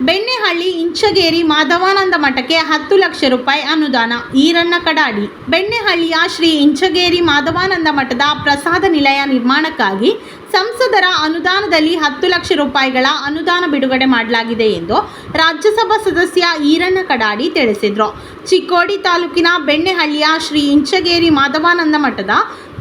ಬೆಣ್ಣೆಹಳ್ಳಿ ಇಂಚಗೇರಿ ಮಾಧವಾನಂದ ಮಠಕ್ಕೆ ಹತ್ತು ಲಕ್ಷ ರೂಪಾಯಿ ಅನುದಾನ. ಈರಣ್ಣ ಕಡಾಡಿ. ಬೆಣ್ಣೆಹಳ್ಳಿಯ ಶ್ರೀ ಇಂಚಗೇರಿ ಮಾಧವಾನಂದ ಮಠದ ಪ್ರಸಾದ ನಿಲಯ ನಿರ್ಮಾಣಕ್ಕಾಗಿ ಸಂಸದರ ಅನುದಾನದಲ್ಲಿ ಹತ್ತು ಲಕ್ಷ ರೂಪಾಯಿಗಳ ಅನುದಾನ ಬಿಡುಗಡೆ ಮಾಡಲಾಗಿದೆ ಎಂದು ರಾಜ್ಯಸಭಾ ಸದಸ್ಯ ಈರಣ್ಣ ಕಡಾಡಿ ತಿಳಿಸಿದರು. ಚಿಕ್ಕೋಡಿ ತಾಲೂಕಿನ ಬೆಣ್ಣೆಹಳ್ಳಿಯ ಶ್ರೀ ಇಂಚಗೇರಿ ಮಾಧವಾನಂದ ಮಠದ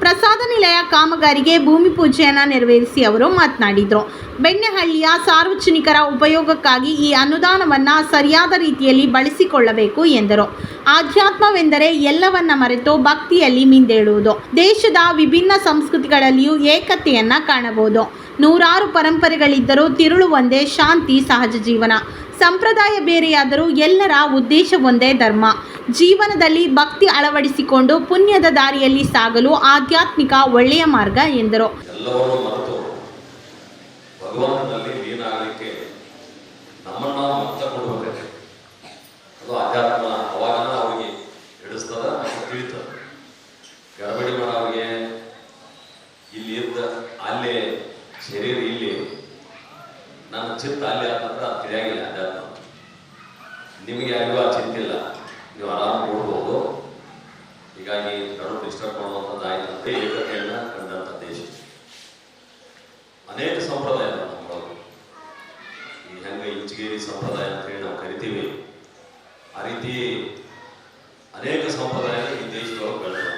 ಪ್ರಸಾದ ನಿಲಯ ಕಾಮಗಾರಿಗೆ ಭೂಮಿ ಪೂಜೆಯನ್ನು ನೆರವೇರಿಸಿ ಅವರು ಮಾತನಾಡಿದರು. ಬೆಣ್ಣೆಹಳ್ಳಿಯ ಸಾರ್ವಜನಿಕರ ಉಪಯೋಗಕ್ಕಾಗಿ ಈ ಅನುದಾನವನ್ನು ಸರಿಯಾದ ರೀತಿಯಲ್ಲಿ ಬಳಸಿಕೊಳ್ಳಬೇಕು ಎಂದರು. ಆಧ್ಯಾತ್ಮವೆಂದರೆ ಎಲ್ಲವನ್ನ ಮರೆತು ಭಕ್ತಿಯಲ್ಲಿ ಮಿಂದೇಳುವುದು. ದೇಶದ ವಿಭಿನ್ನ ಸಂಸ್ಕೃತಿಗಳಲ್ಲಿಯೂ ಏಕತೆಯನ್ನು ಕಾಣಬಹುದು. ನೂರಾರು ಪರಂಪರೆಗಳಿದ್ದರೂ ತಿರುಳು ಒಂದೇ ಶಾಂತಿ ಸಹಜ ಜೀವನ. ಸಂಪ್ರದಾಯ ಬೇರೆಯಾದರೂ ಎಲ್ಲರ ಉದ್ದೇಶ ಒಂದೇ ಧರ್ಮ. ಜೀವನದಲ್ಲಿ ಭಕ್ತಿ ಅಳವಡಿಸಿಕೊಂಡು ಪುಣ್ಯದ ದಾರಿಯಲ್ಲಿ ಸಾಗಲು ಆಧ್ಯಾತ್ಮಿಕ ಒಳ್ಳೆಯ ಮಾರ್ಗ ಎಂದರು. ಶರೀರ ಇಲ್ಲಿ ನನ್ನ ಚಿತ್ತ ಅಲ್ಲಿ ಅಂತಂದ್ರೆ ಅದು ತಿಳಿಯಾಗಿಲ್ಲ ಅಧ್ಯಾತ್ಮ ನಿಮಗೆ ಯಾರಿಗೂ ಆ ಚಿಂತಿಲ್ಲ ನೀವು ಆರಾಮ ಕೊಡ್ಬೋದು ಹೀಗಾಗಿ ನಡು ಡಿಸ್ಟರ್ಬ್ ಮಾಡುವಂಥದ್ದು ಆಯಿತು ಏಕತೆಯನ್ನ ಕಂಡಂಥ ದೇಶ. ಅನೇಕ ಸಂಪ್ರದಾಯ ನಮ್ಮೊಳಗೆ. ಈ ಹೆಂಗೆ ಇಂಚಗೇರಿ ಸಂಪ್ರದಾಯ ಅಂತ ಹೇಳಿ ನಾವು ಕರಿತೀವಿ. ಆ ರೀತಿ ಅನೇಕ ಸಂಪ್ರದಾಯ ಈ ದೇಶದೊಳಗೆ ಬೆಳೆದ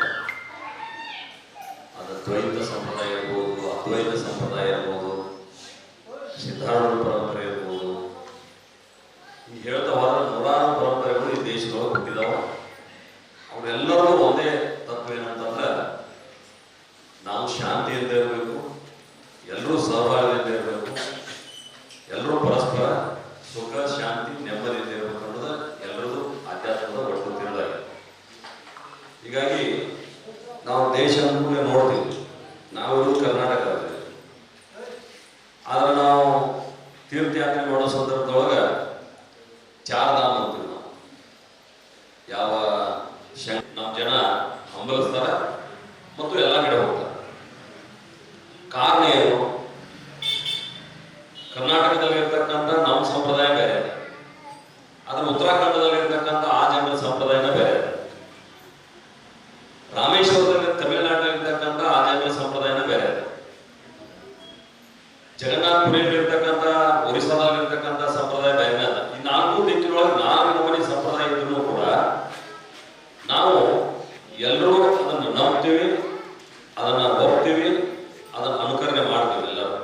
ಅದು ದ್ವೈತ ಸಂಪ್ರದಾಯ ಇರ್ಬೋದು, ಅದ್ವೈತ ಸಂಪ್ರದಾಯ ಇರ್ಬೋದು, ಸಿದ್ಧಾರೂಢ ಪರಂಪರೆ ಇರ್ಬೋದು ಈ ಹೇಳ್ತಾ ಹೋದ್ರೆ ನೂರಾರು ಪರಂಪರೆಗಳು ಈ ದೇಶದೊಳಗೆ ಹುಟ್ಟಿದಾವ ಅವರೆಲ್ಲರೂ ಒಂದೇ ತತ್ವ ಏನಂತಂದ್ರೆ ನಾವು ಶಾಂತಿಯಿಂದ ಇರಬೇಕು ಎಲ್ಲರೂ ಸಹಭಾಗದಿಂದ ಇರಬೇಕು ಎಲ್ಲರೂ ಪರಸ್ಪರ ಸುಖ, ಶಾಂತಿ ನೆಮ್ಮದಿಯಿಂದ ಇರಬೇಕು ಅನ್ನೋದು ಎಲ್ಲರದು ಆಧ್ಯಾತ್ಮದ ಒಟ್ಟು ತಿಳಿದಾಗಿದೆ ಹೀಗಾಗಿ ನಾವು ದೇಶ ಅಂದ್ಕೂಡಲೇ ನೋಡ್ತೀವಿ. ನಾವಿರೋದು ಕರ್ನಾಟಕದಲ್ಲಿ ಆದ್ರೆ ನಾವು ತೀರ್ಥಯಾತ್ರೆ ಮಾಡೋ ಸಂದರ್ಭದೊಳಗೆ ಚಾರಧಾಮ ಅಂತೀವಿ ನಾವು. ಯಾವ ನಮ್ಮ ಜನ ಹಂಬಲಿಸ್ತಾರ ಮತ್ತು ಎಲ್ಲ ಕಡೆ ಹೋಗ್ತಾರೆ. ಕಾರಣ ಏನು ಕರ್ನಾಟಕದಲ್ಲಿ ಇರ್ತಕ್ಕಂಥ ನಮ್ಮ ಸಂಪ್ರದಾಯ ಬೇರೆ ಇದೆ. ಆದ್ರೆ ಉತ್ತರಾಖಂಡದಲ್ಲಿ ಇರ್ತಕ್ಕಂಥ ಆ ಜನರ ಸಂಪ್ರದಾಯನ ಬೇರೆ ಇದೆ. ರಾಮೇಶ್ವರದಲ್ಲಿ, ತಮಿಳುನಾಡಲ್ಲಿ ಇರ್ತಕ್ಕಂಥ ಆ ಜನರ ಸಂಪ್ರದಾಯನ ಬೇರೆ ಇದೆ. ಜಗನ್ನಾಥಪುರಿಯಲ್ಲಿ ಇರ್ತಕ್ಕಂಥ ಒರಿಸ್ಸಾದಲ್ಲಿ ಇರ್ತಕ್ಕಂಥ ಸಂಪ್ರದಾಯ ಬೇರೆ ಅದ ಈ ನಾಲ್ಕು ದಿಕ್ಕಿನೊಳಗೆ ನಾಲ್ಕು ನಮೂನಿ ಸಂಪ್ರದಾಯ ಇದ್ರೂ ಕೂಡ ನಾವು ಎಲ್ಲರೂ ಅದನ್ನು ನಂಬ್ತೀವಿ ಅದನ್ನ ಒಪ್ತೀವಿ ಅದನ್ನು ಅನುಕರಣೆ ಮಾಡ್ತೀವಿ ಎಲ್ಲರೂ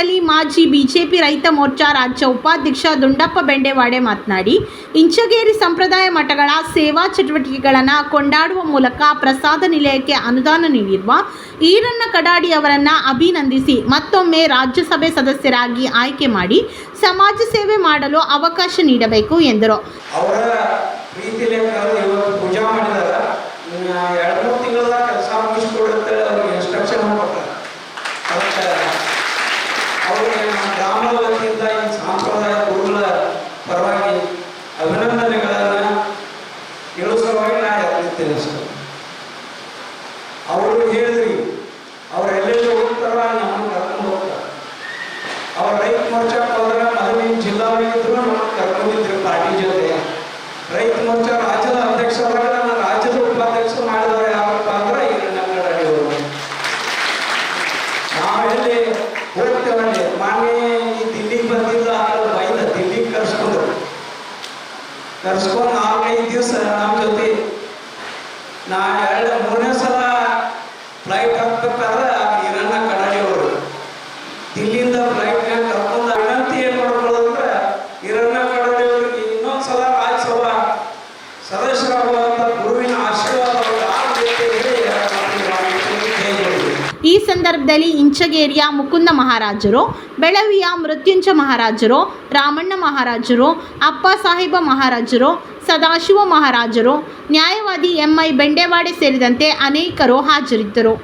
ಕಾರ್ಯಕ್ರಮದಲ್ಲಿ ಮಾಜಿ ಬಿಜೆಪಿ ರೈತ ಮೋರ್ಚಾ ರಾಜ್ಯ ಉಪಾಧ್ಯಕ್ಷ ದುಂಡಪ್ಪ ಬೆಂಡೆವಾಡೆ ಮಾತನಾಡಿ, ಇಂಚಗೇರಿ ಸಂಪ್ರದಾಯ ಮಠಗಳ ಸೇವಾ ಚಟುವಟಿಕೆಗಳನ್ನು ಕೊಂಡಾಡುವ ಮೂಲಕ ಪ್ರಸಾದ ನಿಲಯಕ್ಕೆ ಅನುದಾನ ನೀಡಿರುವ ಈರಣ್ಣ ಕಡಾಡಿ ಅವರನ್ನು ಅಭಿನಂದಿಸಿ ಮತ್ತೊಮ್ಮೆ ರಾಜ್ಯಸಭೆ ಸದಸ್ಯರಾಗಿ ಆಯ್ಕೆ ಮಾಡಿ ಸಮಾಜ ಸೇವೆ ಮಾಡಲು ಅವಕಾಶ ನೀಡಬೇಕು ಎಂದರು. ಅವರು ಹೇಳಿದ್ರಿ. ಅವ್ರು ಎಲ್ಲೆಲ್ಲಿ ಹೋಗ್ತಾರ ನಮ್ಮನ್ನು ಕರ್ಕೊಂಡು ಹೋಗ್ತಾರೆ ಅವ್ರ ರೈತ ಮೋರ್ಚಾ ಹೋದ್ರೆ ಮೊದಲಿನ ಜಿಲ್ಲಾವಾಗಿದ್ರು ನಮ್ಮನ್ನು ಕರ್ಕೊಂಡಿದ್ರು ಪಾರ್ಟಿ ಜೊತೆ. ರೈತ ಮೋರ್ಚಾ ರಾಜ್ಯದ ಅಧ್ಯಕ್ಷರಾಗ ನನ್ನ ರಾಜ್ಯದ ಉಪಾಧ್ಯಕ್ಷ ಮಾಡಿದವರು ಯಾರಪ್ಪ ಅಂದ್ರೆ ಈಗ ನಮ್ಮ ಅವರು ನಾವೆಲ್ಲಿ ಹೋಗ್ತೇವಲ್ಲಿ ಮಾನ್ಯ ಈ ದಿಲ್ಲಿಗೆ ಬಂದಿದ್ದ ಆಮೇಲೆ ಬೈದ ದಿಲ್ಲಿಗೆ ಕರ್ಸ್ಕೊಂಡ್ರು. ಕರ್ಸ್ಕೊಂಡು ನಾಲ್ಕೈದು ದಿವಸ ನಮ್ಮ ಜೊತೆ ನಾ ಎರಡು ಮೂರನೇ ಈ ಸಂದರ್ಭದಲ್ಲಿ ಇಂಚಗೇರಿಯ ಮುಕುಂದ ಮಹಾರಾಜರು, ಬೆಳವಿಯ ಮೃತ್ಯುಂಜ ಮಹಾರಾಜರು, ರಾಮಣ್ಣ ಮಹಾರಾಜರು, ಅಪ್ಪ ಸಾಹೇಬ ಮಹಾರಾಜರು, ಸದಾಶಿವ ಮಹಾರಾಜರು, ನ್ಯಾಯವಾದಿ ಎಂಐ ಬೆಂಡೆವಾಡೆ ಸೇರಿದಂತೆ ಅನೇಕರು ಹಾಜರಿದ್ದರು.